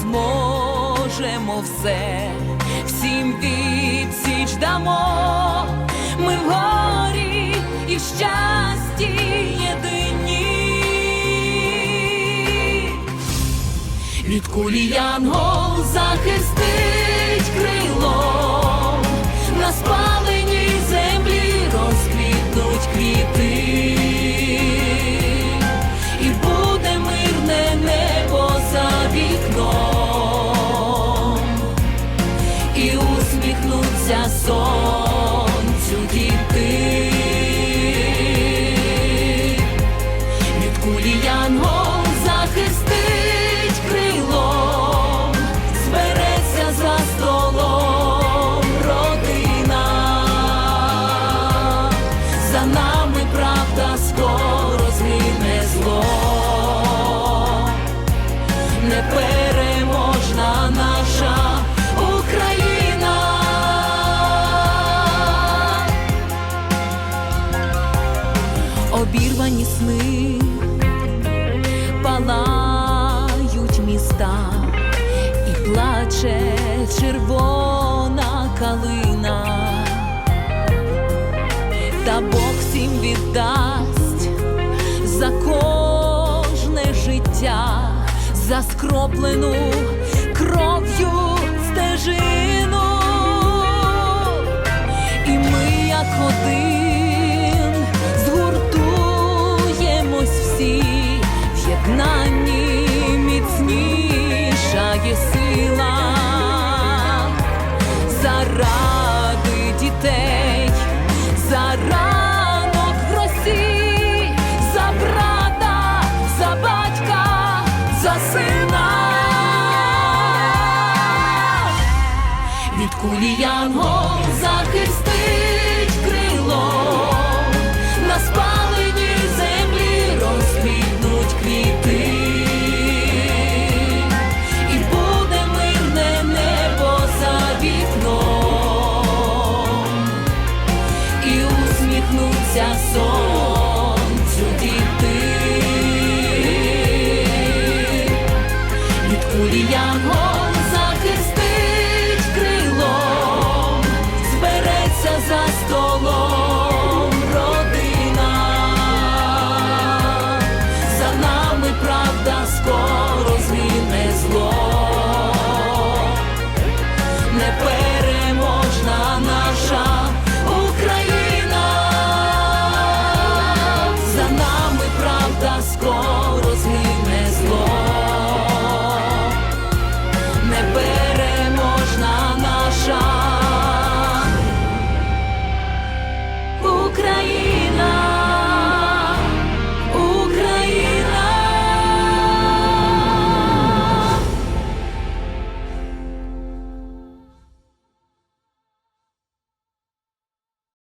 зможемо все, всім відсіч дамо, ми в горі і в щасті єдині. Від кулі янгол захистить усміхнуться сонцю діти. Від кулі янгол Обірвані сни палають міста і плаче червона калина, та Бог всім віддасть за кожне життя, за скроплену кров'ю стежину. І ми, як один, за сина. Від кулі янгол захистить крилом, на спаленій землі розквітнуть квіти, і буде мирне небо за вікном, і усміхнуться сонцю Від